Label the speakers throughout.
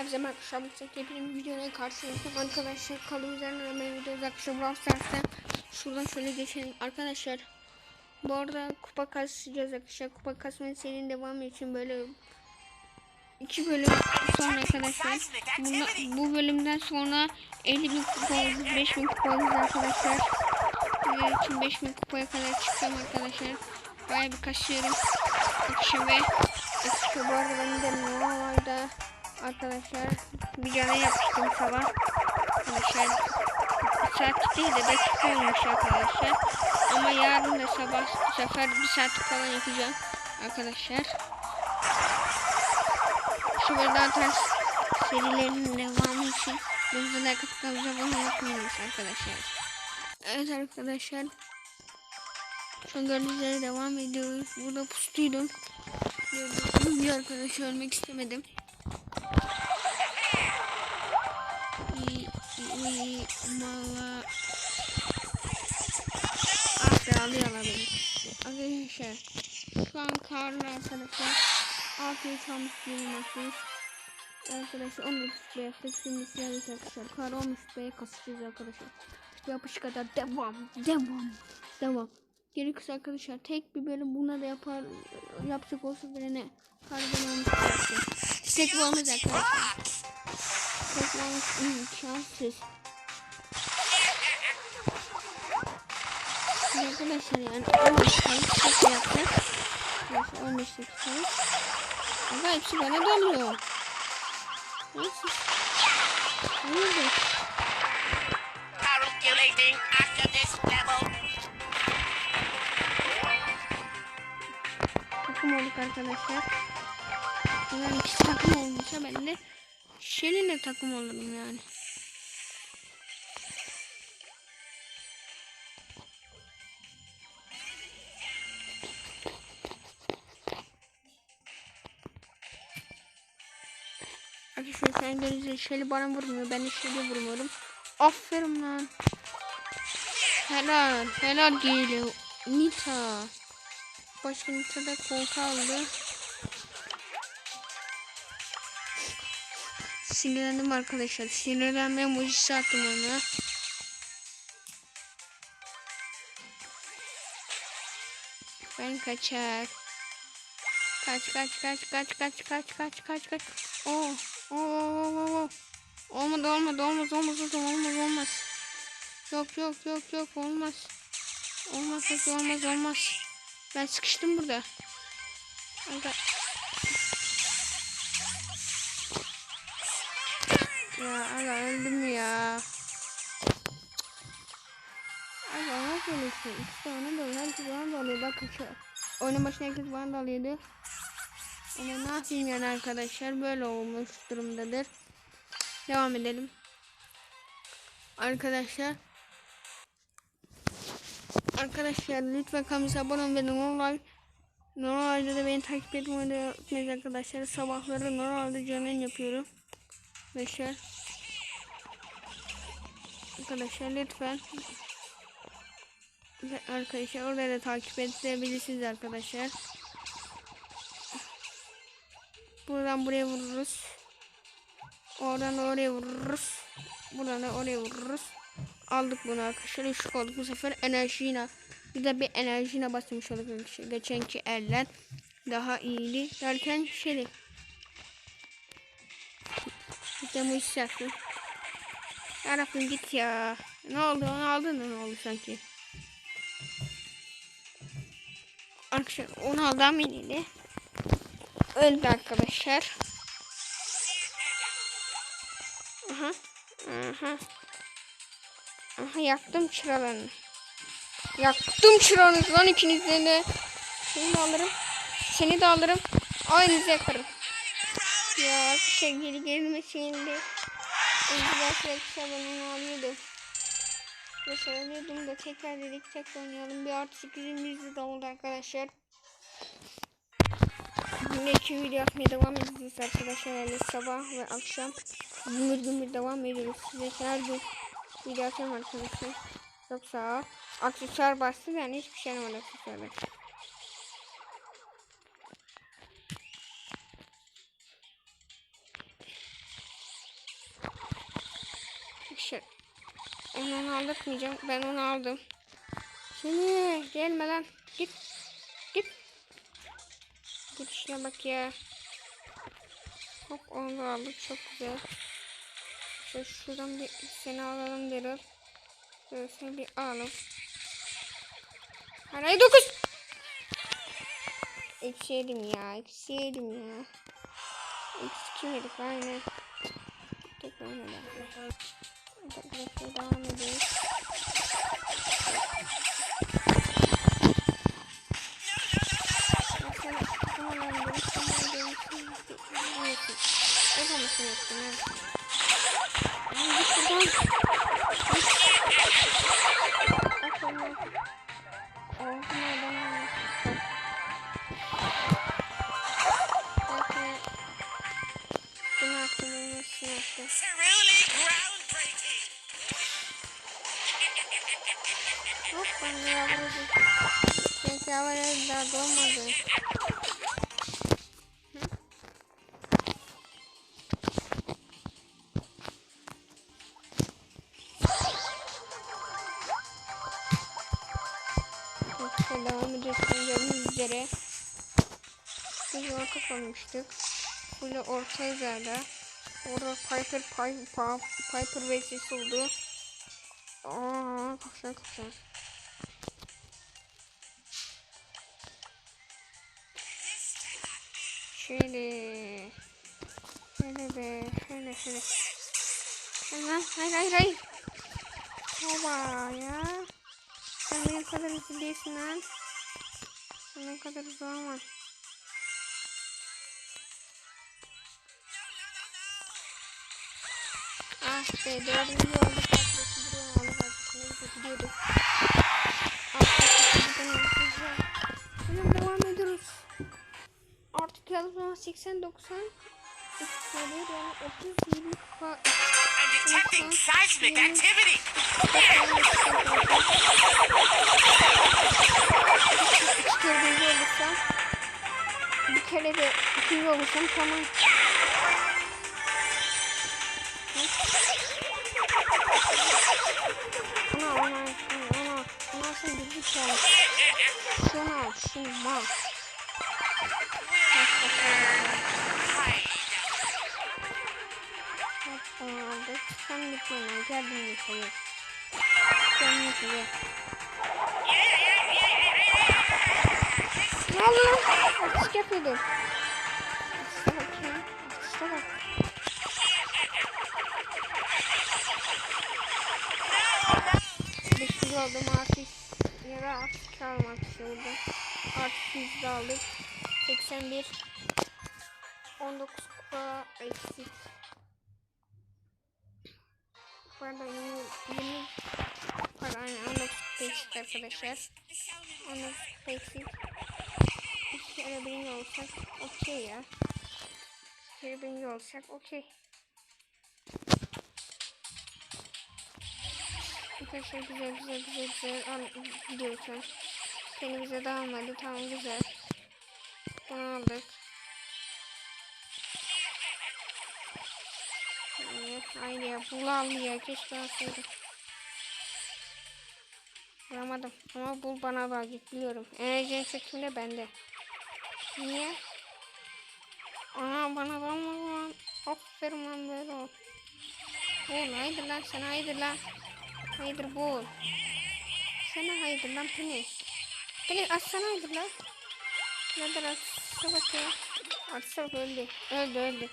Speaker 1: Hepsi ben Şabık Hepinin videonun karşınızdayım arkadaşlar. Kaldığımız yerden hemen videoda arkadaşlar Brawl Stars'ta. Şuradan şöyle geçelim arkadaşlar. Bu arada kupa kasacağız arkadaşlar. Kupa kasmanın serinin devamı için böyle iki bölüm sonra arkadaşlar. Bunda, bu bölümden sonra 50 bin kupa oldu. 5 bin kupa oldu arkadaşlar. Sizler için 5 bin kupaya kadar çıkacağım arkadaşlar. Baya bir kasıyorum. Arkadaşlar ve arkadaşlar bu arada benim de normalde arkadaşlar bir cana yapmıştım sabah. Arkadaşlar bir saat değil de dakikaymış arkadaşlar. Ama yarın da sabah bu sefer bir saat falan yapacağım arkadaşlar. Şu daha tarz serilerin devamı için bizi like atıp kanalımıza abone unutmayınız arkadaşlar. Evet arkadaşlar. An gördüğünüz devam ediyoruz. Burada pustuydum. Gördüğünüz gibi arkadaşlar ölmek istemedim. İyi, mala. Ah alıyorlar beni. Arkadaşlar. Şu an karlı arkadaşlar. 6 3 almış bir maçız. Arkadaşlar 19 B yaptık. Şimdi siyahlık arkadaşlar. Kar olmuş B'ye kasacağız arkadaşlar. Yapış kadar devam. Devam. Devam. Gerekirse arkadaşlar tek bir bölüm buna da yapar yapacak olsa bile ne? Olmuş yapacak. Tek olmaz arkadaşlar. Tek bu olmuş Şimdi Arkadaşlar yani 15 tane tek yaptık. Neyse 15 tek tane. Ama hepsi bana dönüyor.
Speaker 2: Level.
Speaker 1: takım olduk arkadaşlar. Bunların ikisi takım olmuşsa ben de Shelly'le takım olurum yani. Görünce Shelly bana vurmuyor. Ben de Shelly'e vurmuyorum. Aferin lan. Helal. Helal geliyor. Nita. Başka Nita'da koltuğa aldı. Sinirlendim arkadaşlar. Sinirlenme emojisi attım ona. Ben kaçar. Kaç kaç kaç kaç kaç kaç kaç kaç kaç. Oo. Oo, oo. Olmadı olmadı olmaz olmaz olmaz olmaz olmaz. Yok yok yok yok olmaz. Olmaz yok olmaz olmaz. Ben sıkıştım burada. Aga. Ya aga öldüm ya. Aga nasıl ölürsün? İki tane de herkes bana da alıyor. Bakın şu. Oyunun başına herkes bana da alıyordu. Ama ne yapayım yani arkadaşlar. Böyle olmuş durumdadır. Devam edelim. Arkadaşlar. Arkadaşlar lütfen kanalımıza abone olun ve normal normalde de beni takip etmeyi de unutmayın arkadaşlar. Sabahları normalde canlı yapıyorum. Arkadaşlar. Arkadaşlar lütfen Arkadaşlar orada da takip edebilirsiniz arkadaşlar. Buradan buraya vururuz. Oradan oraya vururuz. Buradan da oraya vururuz. Aldık bunu arkadaşlar. Üçlük olduk bu sefer enerjine. Bir de bir enerjine basmış olduk. Geçenki eller daha iyiydi. Derken şey Bir de bu iş yaptım. Yarabbim git ya. Ne oldu onu aldın mı ne oldu sanki? Arkadaşlar onu aldım yine. Öldü arkadaşlar. Aha. Aha. Aha yaktım çıralarını. Yaktım çıranızı lan ikinizden de. Seni de alırım. Seni de alırım. Aynınızı yakarım. Ya şey geri gelme şimdi. Önceden ben alıyordum. Ve söylüyordum da tekrar dedik tekrar oynayalım. Bir artı 8'imiz de oldu arkadaşlar. Yine video yapmaya devam edeceğiz arkadaşlar. Yani sabah ve akşam gümür gümür devam ediyoruz. Size her gün video atıyorum arkadaşlar. Çok sağ ol. Aksesuar bastı yani hiçbir şey olmadı aksesuarda. Şey. Onu, onu aldatmayacağım. Ben onu aldım. Seni gelme lan. Git. Git. Git işine bak ya. Hop onu aldık. Çok güzel. Şöyle şuradan bir seni alalım Daryl. Seni bir alalım. Parayı dokuz. Eksi yedim ya. Eksi yedim ya. Eksi kim yedik aynen. Tekrar oynayalım. Arkadaşlar devam ediyoruz. Neyse. Yapamasın ettim evet. Ay git buradan. Git. Aferin. Ağzına adam Belki bunu aklımın üstüne attı.
Speaker 2: Truly groundbreaking.
Speaker 1: Hop bana yavrucu. Çünkü havaya daha dolmadı. İşte devam ediyoruz. Gördüğünüz üzere. Biz orta koymuştuk. Böyle orta üzerinde. Orada Piper, Piper, Piper vs oldu. Aa, kapşan kapşan. Şöyle. Şöyle be. Şöyle şöyle. Hayır hayır hayır. Baba ya. Sen benim kadar hızlı değilsin lan. Sen benim kadar hızlı olma. Ah be dördüncü. Arkadaşı buraya aldık artık. Neyse gidiyorduk. Hemen devam ediyoruz. Artık yazma 80 90 Oluyor yani 30 20 kupa
Speaker 2: detecting seismic activity.
Speaker 1: İki kere birinci olursam bir kere de ikinci olursam tamam. Ana ana ana ana ana sen bir çal. Şunu al Sen gel beni yıkayı. Gel beni yıkayı. Ne oldu lan? Atıştık yapıyordum. Atışta artık. Ya da artık kalmak istiyordu. Artık yüzde aldık. 81. 19 kupa eksik. Pardon 20, 20 pardon aynen 19 kupa eksik arkadaşlar. 19 kupa eksik. İki kere birinci olsak okey ya. İki kere birinci olsak okey. Arkadaşlar güzel güzel güzel güzel al gidiyorsun. Seni bize de almadı tamam güzel. Bunu aldık. Hayır, hayır ya bul ya keşke alsaydım. Vuramadım ama bul bana verecek biliyorum. Enerjinin çekimde bende. Niye? Ana bana verme lan. Aferin lan böyle ol. Bul haydi lan sen haydi lan. Haydır bul. Sana haydır lan Penny. Penny açsana haydır lan. Nerede açsa bakıyor. Açsa bak öldü. Öldü öldü.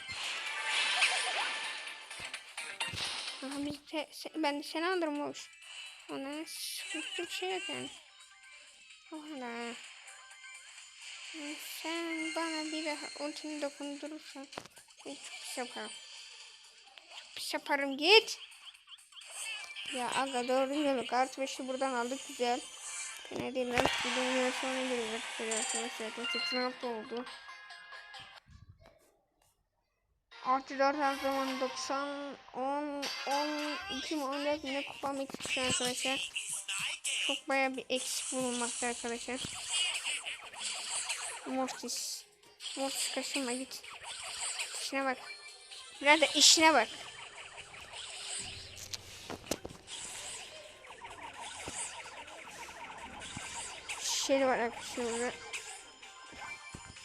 Speaker 1: Aha biz de, se, ben de seni andırmış. Ona sıkıntı bir şey yok yani. Valla. Sen bana bir daha ultini dokundurursan ben çok pis yaparım. Çok pis yaparım git. Ya aga doğru yolu kart 5'i buradan aldık güzel. Fena değil lan. Videonun sonuna geliyoruz arkadaşlar. Zaten 86 oldu. Artı 4 her zaman 90 10 12 mi 14 mi ne kupam eksikti arkadaşlar. Çok baya bir eksik bulunmakta arkadaşlar. Mortis. Mortis kaşınma git. İşine bak. Biraz da işine bak. Şey var arkadaşlar burada.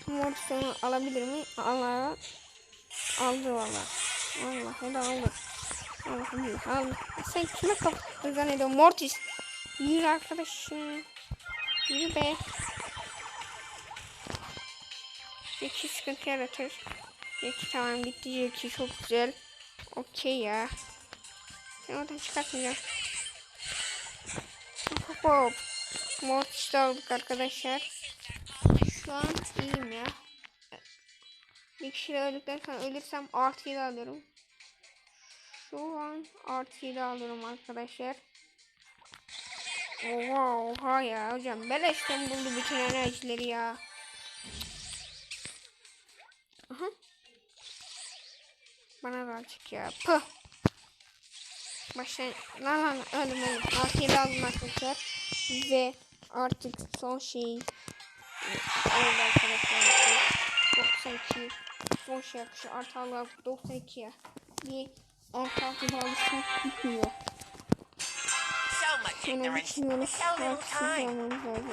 Speaker 1: Mortis'i alabilir miyim? Alamam. Aldı valla. Vallahi de aldı. Allah'ım iyi. Aldı. Sen kime kapatı zannediyorsun? Mortis. Yürü arkadaşım. Yürü be. Jackie sıkıntı yaratır. Jackie tamam gitti Jackie çok güzel. Okey ya. Sen oradan çıkartmayacağım. Hop hop. Mortis'i aldık arkadaşlar. Şu an iyiyim ya. Bir kişiyle öldükten sonra ölürsem artıyı da alıyorum. Şu an artıyı da alıyorum arkadaşlar. Oha oha ya hocam beleşten buldu bütün enerjileri ya. Aha. Bana da açık ya. Pıh. Başlayın. Lan lan öldüm öldüm. Artıyı da aldım arkadaşlar. Ve artık son şey oldu arkadaşlar. 92 son şey arkadaşlar. Artı Allah 92'ye. Bir artı altı bağlısını bitmiyor. Sonra bitmiyoruz.
Speaker 2: Time.
Speaker 1: almamız lazım.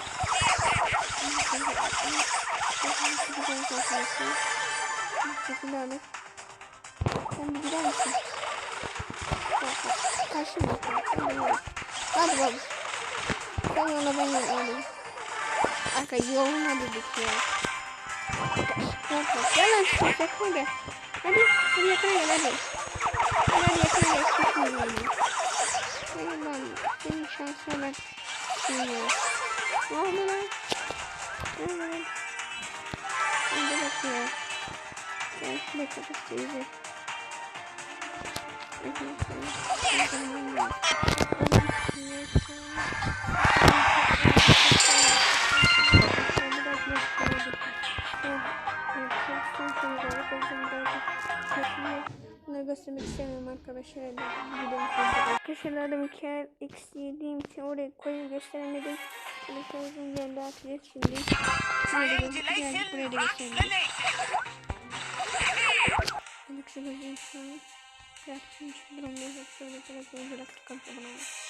Speaker 1: Teşekkürler. Sen bir gider misin? Karşıma. Hadi baba. Sen yola ben alayım. Arka yoluna dedik ya. Gel lan şu yakına gel. Hadi. Hadi yakına gel hadi. Hadi yakına gel. Çıkmıyor yani. Hadi lan. Senin şansına ben. Bilmiyorum. Ne oldu lan? Ne oldu lan? Hadi bak ya. Ben şuraya kapatacağız. Bunları göstermek istemiyorum arkadaşlar. Arkadaşlar da Mikael X yediğim için oraya koyup gösteremedim. Şöyle koyduğum yerinde atacağız şimdi. Buraya da gö- birazcık buraya da. Alexa gözüm şu an. Yaptım şu durumda böyle böyle böyle bıraktık kapı bana.